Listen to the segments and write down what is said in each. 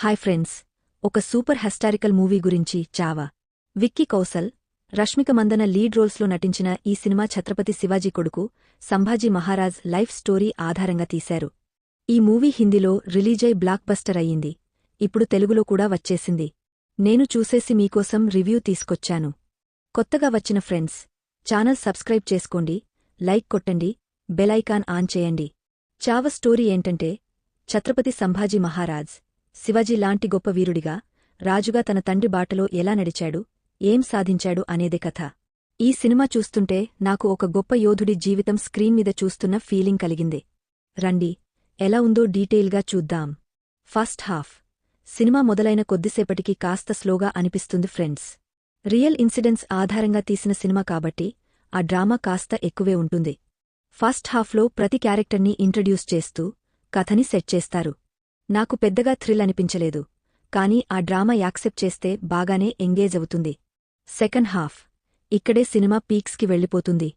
Hi friends ఒక super historical movie గురించి Chhaava. Vicky Kaushal Rashmika Mandanna lead రోల్స్లో నటించిన ఈ సినిమా ఛత్రపతి శివాజీ కొడుకు సంభాజీ మహారాజ్ లైఫ్ స్టోరీ ఆధారంగా తీశారు. ఈ మూవీ హిందీలో రిలీజై బ్లాక్ బస్టర్ అయ్యింది. ఇప్పుడు తెలుగులో కూడా వచ్చేసింది. నేను చూసేసి మీకోసం రివ్యూ తీసుకొచ్చాను. కొత్తగా వచ్చిన ఫ్రెండ్స్ ఛానల్ సబ్స్క్రైబ్ చేసుకోండి లైక్ కొట్టండి బెలైకాన్ ఆన్ చేయండి. చావ స్టోరీ ఏంటంటే ఛత్రపతి సంభాజీ మహారాజ్ శివాజీ లాంటి గొప్ప వీరుడిగా రాజుగా తన తండ్రి బాటలో ఎలా నడిచాడు ఏం సాధించాడు అనేదే కథ. ఈ సినిమా చూస్తుంటే నాకు ఒక గొప్ప యోధుడి జీవితం స్క్రీన్ మీద చూస్తున్న ఫీలింగ్ కలిగింది. రండి ఎలా ఉందో డీటెయిల్గా చూద్దాం. First half. సినిమా మొదలైన కొద్దిసేపటికి కాస్త స్లోగా అనిపిస్తుంది ఫ్రెండ్స్. రియల్ ఇన్సిడెంట్స్ ఆధారంగా తీసిన సినిమా కాబట్టి ఆ డ్రామా కాస్త ఎక్కువే ఉంటుంది. ఫస్ట్ హాఫ్లో ప్రతి క్యారెక్టర్ని ఇంట్రడ్యూస్ చేస్తూ కథని సెట్ చేస్తారు. నాకు పెద్దగా థ్రిల్ అనిపించలేదు కానీ ఆ డ్రామా యాక్సెప్ట్ చేస్తే బాగానే ఎంగేజ్ అవుతుంది. Second half. ఇక్కడే సినిమా పీక్స్కి వెళ్ళిపోతుంది.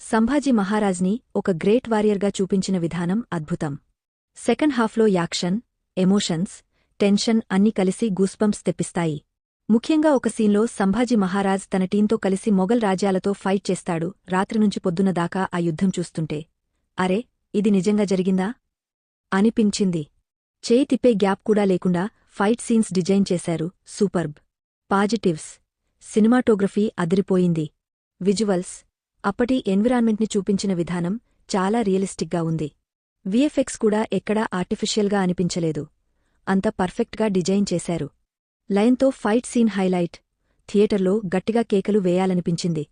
సంభాజీ మహారాజ్ని ఒక గ్రేట్ వారియర్గా చూపించిన విధానం అద్భుతం. సెకండ్ హాఫ్లో యాక్షన్ ఎమోషన్స్ టెన్షన్ అన్నీ కలిసి గూస్బంప్స్ తెప్పిస్తాయి. ముఖ్యంగా ఒక సీన్లో సంభాజీ మహారాజ్ తన టీంతో కలిసి మొఘల్ రాజ్యాలతో ఫైట్ చేస్తాడు రాత్రి నుంచి పొద్దున దాకా ఆ యుద్ధం చూస్తుంటే. అరే ఇది నిజంగా జరిగిందా? అనిపించింది. చేయి తిప్పే గ్యాప్ కూడా లేకుండా ఫైట్ సీన్స్ డిజైన్ చేశారు. సూపర్బ్. పాజిటివ్స్. సినిమాటోగ్రఫీ అదిరిపోయింది. విజువల్స్. అప్పటి ఎన్విరాన్మెంట్ని చూపించిన విధానం చాలా రియలిస్టిక్గా ఉంది. విఎఫ్ఎక్స్ కూడా ఎక్కడా ఆర్టిఫిషియల్గా అనిపించలేదు. అంత పర్ఫెక్ట్గా డిజైన్ చేశారు. లయన్తో ఫైట్ సీన్ హైలైట్. థియేటర్లో గట్టిగా కేకలు వేయాలనిపించింది.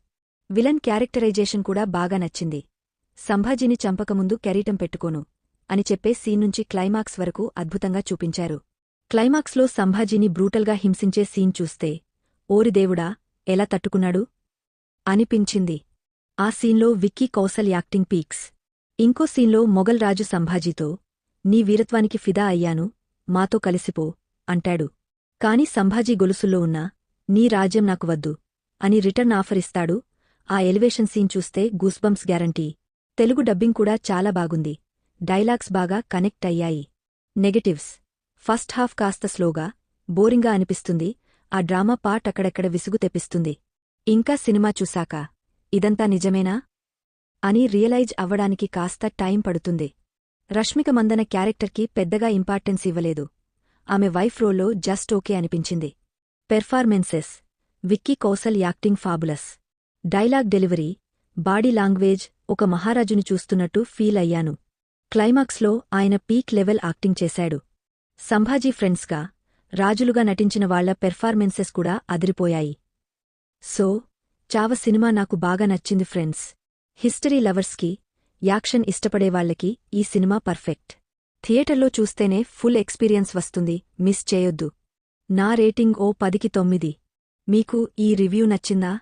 విలన్ క్యారెక్టరైజేషన్ కూడా బాగా నచ్చింది. సంభాజీని చంపకముందు కెరీటం పెట్టుకోను. అని చెప్పే సీన్ నుంచి క్లైమాక్స్ వరకు అద్భుతంగా చూపించారు. క్లైమాక్స్లో సంభాజీని బ్రూటల్గా హింసించే సీన్ చూస్తే ఓరిదేవుడా ఎలా తట్టుకున్నాడు? అనిపించింది. ఆ సీన్లో విక్కీ కౌసల్ యాక్టింగ్ పీక్స్. ఇంకో సీన్లో మొగల్ రాజు సంభాజీతో నీ వీరత్వానికి ఫిదా అయ్యాను మాతో కలిసిపో అంటాడు. కాని సంభాజీ గొలుసుల్లో ఉన్నా నీ రాజ్యం నాకు వద్దు అని రిటర్న్ ఆఫర్ ఇస్తాడు. ఆ ఎలివేషన్ సీన్ చూస్తే గూస్బంప్స్ గ్యారంటీ. తెలుగు డబ్బింగ్ కూడా చాలా బాగుంది. డైలాగ్స్ బాగా కనెక్ట్ అయ్యాయి. నెగటివ్స్. ఫస్ట్ హాఫ్ కాస్త స్లోగా బోరింగా అనిపిస్తుంది. ఆ డ్రామా పార్ట్ అక్కడెక్కడ విసుగు తెప్పిస్తుంది. ఇంకా సినిమా చూశాక. ఇదంతా నిజమేనా? అని రియలైజ్ అవ్వడానికి కాస్త టైం పడుతుంది. రష్మిక మందన క్యారెక్టర్కి పెద్దగా ఇంపార్టెన్స్ ఇవ్వలేదు. ఆమె వైఫ్ రోల్లో జస్ట్ ఓకే అనిపించింది. Performances. Vicky Kaushal acting fabulous. Dialogue delivery. Body language ఒక మహారాజుని చూస్తున్నట్టు ఫీల్ అయ్యాను. క్లైమాక్స్లో ఆయన పీక్ లెవెల్ యాక్టింగ్ చేశాడు. సంభాజీ ఫ్రెండ్స్గా రాజులుగా నటించిన వాళ్ళ పెర్ఫార్మెన్సెస్ కూడా అదిరిపోయాయి. సో చావ సినిమా నాకు బాగా నచ్చింది ఫ్రెండ్స్. హిస్టరీ లవర్స్కి యాక్షన్ ఇష్టపడేవాళ్ళకి ఈ సినిమా పర్ఫెక్ట్. థియేటర్లో చూస్తేనే ఫుల్ ఎక్స్పీరియన్స్ వస్తుంది మిస్ చేయొద్దు. నా రేటింగ్ ఓ పదికి తొమ్మిది. మీకు ఈ రివ్యూ నచ్చిందా?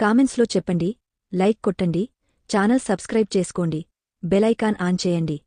కామెంట్స్లో చెప్పండి లైక్ కొట్టండి ఛానల్ సబ్స్క్రైబ్ చేసుకోండి బెలైకాన్ ఆన్ చేయండి.